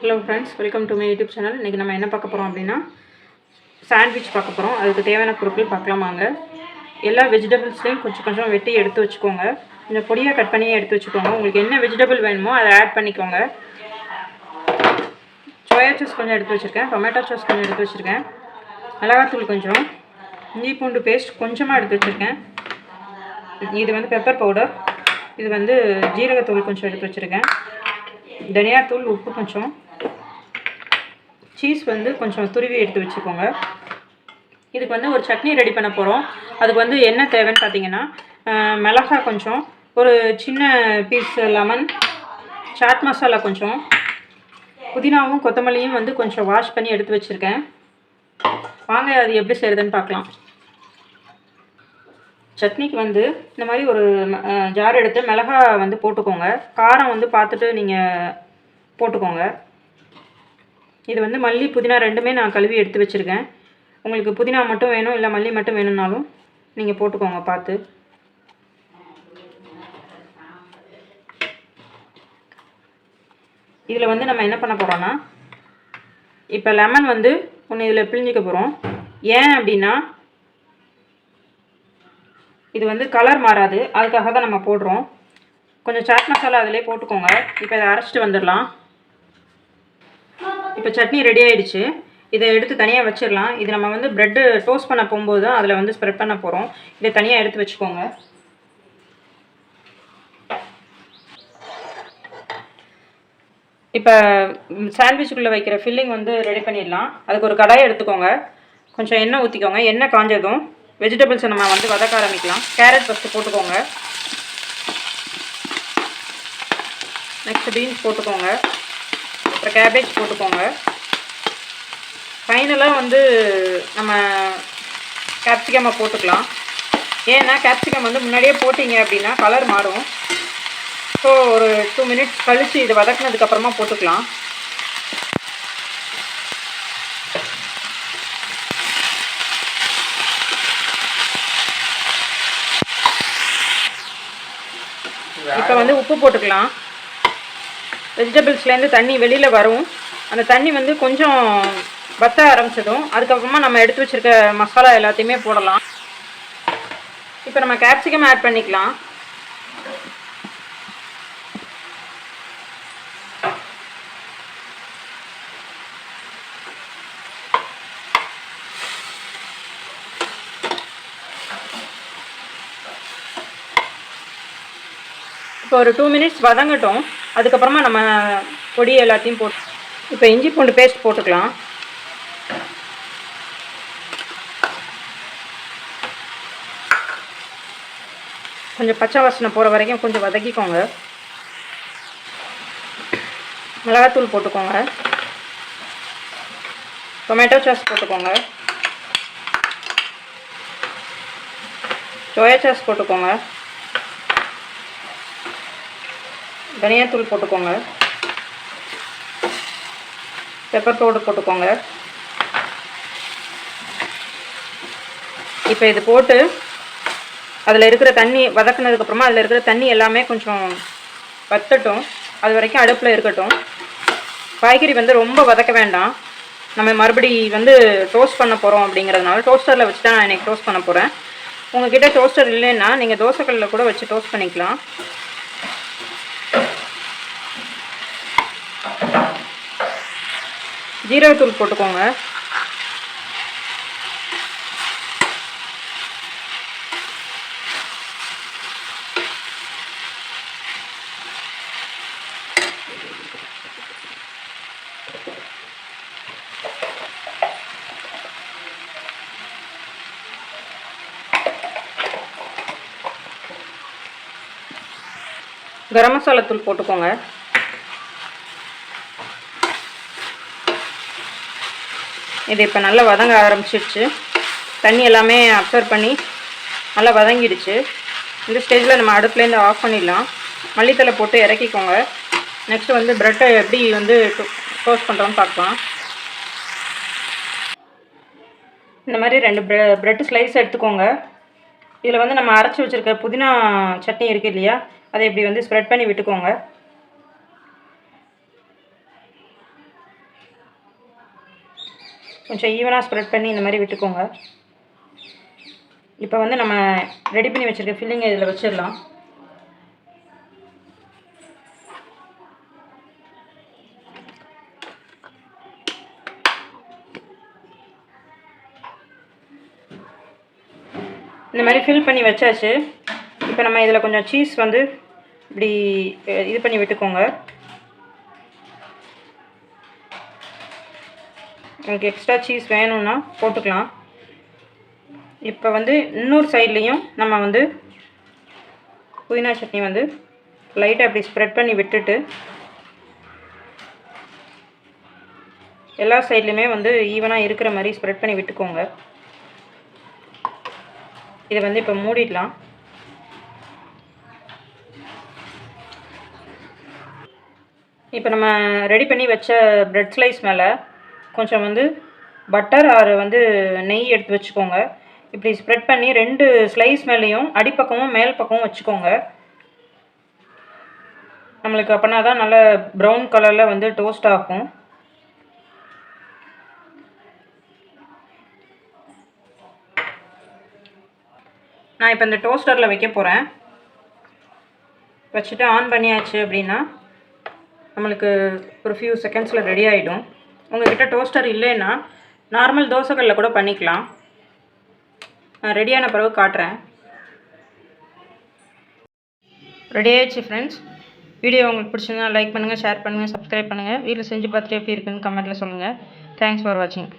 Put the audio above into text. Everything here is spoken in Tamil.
Hello friends welcome to my YouTube channel இன்றைக்கி நம்ம என்ன பார்க்க போகிறோம் அப்படின்னா சாண்ட்விச் பார்க்க போகிறோம் அதுக்கு தேவையான பொருட்கள் பார்க்கலாமாங்க எல்லா வெஜிடபிள்ஸ்லையும் கொஞ்சம் கொஞ்சம் வெட்டி எடுத்து வச்சுக்கோங்க. கொஞ்சம் பொடியாக கட் பண்ணி எடுத்து வச்சுக்கோங்க. உங்களுக்கு என்ன வெஜிடபிள் வேணுமோ அதை ஆட் பண்ணிக்கோங்க. சோயா சாஸ் கொஞ்சம் எடுத்து வச்சுருக்கேன். டொமேட்டோ சாஸ் கொஞ்சம் எடுத்து வச்சுருக்கேன். மிளகாத்தூள் கொஞ்சம். இஞ்சி பூண்டு பேஸ்ட் கொஞ்சமாக எடுத்து வச்சுருக்கேன். இது வந்து பெப்பர் பவுடர் இது வந்து ஜீரகத்தூள் கொஞ்சம் எடுத்து வச்சுருக்கேன். தனியாத்தூள் உப்பு கொஞ்சம். சீஸ் வந்து கொஞ்சம் துருவி எடுத்து வச்சுக்கோங்க. இதுக்கு வந்து ஒரு சட்னி ரெடி பண்ண போகிறோம் அதுக்கு வந்து என்ன தேவைன்னு பார்த்தீங்கன்னா மிளகா கொஞ்சம் ஒரு சின்ன பீஸ் லெமன் சாட் மசாலா கொஞ்சம் புதினாவும் கொத்தமல்லியும் வந்து கொஞ்சம் வாஷ் பண்ணி எடுத்து வச்சுருக்கேன். வாங்க அது எப்படி செய்கிறதுன்னு பார்க்கலாம் சட்னிக்கு வந்து இந்த மாதிரி ஒரு ஜார் எடுத்து மிளகா வந்து போட்டுக்கோங்க. காரம் வந்து பார்த்துட்டு நீங்கள் போட்டுக்கோங்க. இது வந்து மல்லி புதினா ரெண்டுமே நான் கழுவி எடுத்து வச்சுருக்கேன். உங்களுக்கு புதினா மட்டும் வேணும் இல்லை மல்லி மட்டும் வேணும்னாலும் நீங்கள் போட்டுக்கோங்க பார்த்து. இதில் வந்து நம்ம என்ன பண்ண போகிறோன்னா இப்போ லெமன் வந்து ஒன்று இதில் பிழிஞ்சிக்க போகிறோம் ஏன் அப்படின்னா இது வந்து கலர் மாறாது. அதுக்காக தான் நம்ம போடுறோம். கொஞ்சம் சாட் மசாலா அதிலே போட்டுக்கோங்க. இப்போ இதை அரைச்சிட்டு வந்துடலாம். இப்போ சட்னி ரெடி ஆகிடுச்சு இதை எடுத்து தனியாக வச்சிடலாம். இது நம்ம வந்து ப்ரெட்டு டோஸ்ட் பண்ண போகும்போது தான் அதில் வந்து ஸ்ப்ரெட் பண்ண போகிறோம் இதை தனியாக எடுத்து வச்சுக்கோங்க. இப்போ சாண்ட்விச்சுக்குள்ளே வைக்கிற ஃபில்லிங் வந்து ரெடி பண்ணிடலாம். அதுக்கு ஒரு கடாயை எடுத்துக்கோங்க. கொஞ்சம் எண்ணெய் ஊற்றிக்கோங்க எண்ணெய் காஞ்சதும் வெஜிடபிள்ஸை நம்ம வந்து வதக்க ஆரம்பிக்கலாம். கேரட் ஃபஸ்ட்டு போட்டுக்கோங்க. நெக்ஸ்ட் பீன்ஸ் போட்டுக்கோங்க. அப்புறம் கேபேஜ் போட்டுக்கோங்க. ஃபைனலாக வந்து நம்ம கேப்சிகமை போட்டுக்கலாம். ஏன்னா கேப்சிகம் வந்து முன்னாடியே போட்டிங்க அப்படின்னா கலர் மாறும். ஸோ ஒரு டூ மினிட்ஸ் கழித்து இது வதக்குனதுக்கப்புறமா போட்டுக்கலாம். இப்போ வந்து உப்பு போட்டுக்கலாம். வெஜிடபிள்ஸ்லேருந்து தண்ணி வெளியில் வரும். அந்த தண்ணி வந்து கொஞ்சம் வத்த ஆரம்பிச்சதும் அதுக்கப்புறமா நம்ம எடுத்து வச்சிருக்க மசாலா எல்லாத்தையுமே போடலாம். இப்போ நம்ம கேப்சிகம் ஆட் பண்ணிக்கலாம். இப்போ ஒரு டூ மினிட்ஸ் வதங்கட்டும். அதுக்கப்புறமா நம்ம பொடி எல்லாத்தையும் போட்டு இப்போ இஞ்சி பூண்டு பேஸ்ட் போட்டுக்கலாம். கொஞ்சம் பச்சை வாசனை போகிற வரைக்கும் கொஞ்சம் வதக்கிக்கோங்க. மிளகாத்தூள் போட்டுக்கோங்க. டொமேட்டோ சாஸ் போட்டுக்கோங்க. சோயா சாஸ் போட்டுக்கோங்க. தனியாத்தூள் போட்டுக்கோங்க. பெப்பர் பவுடர் போட்டுக்கோங்க. இப்போ இது போட்டு அதில் இருக்கிற தண்ணி வதக்குனதுக்கப்புறமா அதில் இருக்கிற தண்ணி எல்லாமே கொஞ்சம் வத்தட்டும். அது வரைக்கும் அடுப்பில் இருக்கட்டும். காய்கறி வந்து ரொம்ப வதக்க வேண்டாம். நம்ம மறுபடி வந்து டோஸ்ட் பண்ண போகிறோம் அப்படிங்கிறதுனால டோஸ்டரில் வச்சு தான் நான் இன்றைக்கி டோஸ்ட் பண்ண போகிறேன் உங்ககிட்ட டோஸ்டர் இல்லைன்னா நீங்கள் தோசைக்கல்லில் கூட வச்சு டோஸ்ட் பண்ணிக்கலாம். ஜீரகத்தூள் போட்டுக்கோங்க. கரம் மசாலா தூள் போட்டுக்கோங்க. இது இப்போ நல்லா வதங்க ஆரம்பிச்சிடுச்சு தண்ணி எல்லாமே அப்சர்வ் பண்ணி நல்லா வதங்கிடுச்சு. இந்த ஸ்டேஜில் நம்ம அடுப்புலேருந்து ஆஃப் பண்ணிடலாம். மல்லித்தலை போட்டு இறக்கிக்கோங்க. நெக்ஸ்ட்டு வந்து ப்ரெட்டை எப்படி வந்து டோஸ்ட் பண்ணுறோன்னு பார்க்கலாம். இந்த மாதிரி ரெண்டு ப்ரெ ப்ரெட் ஸ்லைஸ் எடுத்துக்கோங்க. இதில் வந்து நம்ம அரைச்சி வச்சுருக்க புதினா சட்னி இருக்குது இல்லையா? அதை இப்படி வந்து ஸ்ப்ரெட் பண்ணி விட்டுக்கோங்க. கொஞ்சம் ஈவனாக ஸ்ப்ரெட் பண்ணி இந்த மாதிரி விட்டுக்கோங்க. இப்போ வந்து நம்ம ரெடி பண்ணி வச்சுருக்க ஃபில்லிங்கை இதில் வச்சிடலாம். இந்த மாதிரி ஃபில் பண்ணி வச்சாச்சு. இப்போ நம்ம இதில் கொஞ்சம் சீஸ் வந்து இப்படி இது பண்ணி விட்டுக்கோங்க. உங்களுக்கு எக்ஸ்ட்ரா சீஸ் வேணும்னா போட்டுக்கலாம். இப்போ வந்து இன்னொரு சைட்லேயும் நம்ம வந்து புதினா சட்னி வந்து லைட்டாக அப்படி ஸ்ப்ரெட் பண்ணி விட்டுட்டு எல்லா சைட்லேயுமே வந்து ஈவனாக இருக்கிற மாதிரி ஸ்ப்ரெட் பண்ணி விட்டுக்கோங்க. இதை வந்து இப்போ மூடிடலாம். இப்போ நம்ம ரெடி பண்ணி வச்ச ப்ரெட் ஸ்லைஸ் மேலே கொஞ்சம் வந்து பட்டர் ஆறு வந்து நெய் எடுத்து வச்சுக்கோங்க. இப்படி ஸ்ப்ரெட் பண்ணி ரெண்டு ஸ்லைஸ் மேலேயும் அடிப்பக்கமும் மேல் பக்கமும் வச்சுக்கோங்க. நம்மளுக்கு அப்படின்னா தான் நல்ல ப்ரௌன் கலரில் வந்து டோஸ்ட் ஆகும். நான் இப்போ இந்த டோஸ்டரில் வைக்க போகிறேன் வச்சுட்டு ஆன் பண்ணியாச்சு அப்படின்னா நம்மளுக்கு ஒரு ஃபியூ செகண்ட்ஸில் ரெடி ஆகிடும் உங்கள்கிட்ட டோஸ்டர் இல்லைன்னா நார்மல் தோசைகளில் கூட பண்ணிக்கலாம். நான் ரெடியான பிறகு காட்டுறேன். ரெடி ஆயிடுச்சு ஃப்ரெண்ட்ஸ் வீடியோ உங்களுக்கு பிடிச்சிருந்தா லைக் பண்ணுங்கள் ஷேர் பண்ணுங்கள் சப்ஸ்கிரைப் பண்ணுங்கள் வீட்டில் செஞ்சு பார்த்துட்டு எப்படி இருக்குன்னு கமெண்ட்டில் சொல்லுங்கள் தேங்க்ஸ் ஃபார் வாட்சிங்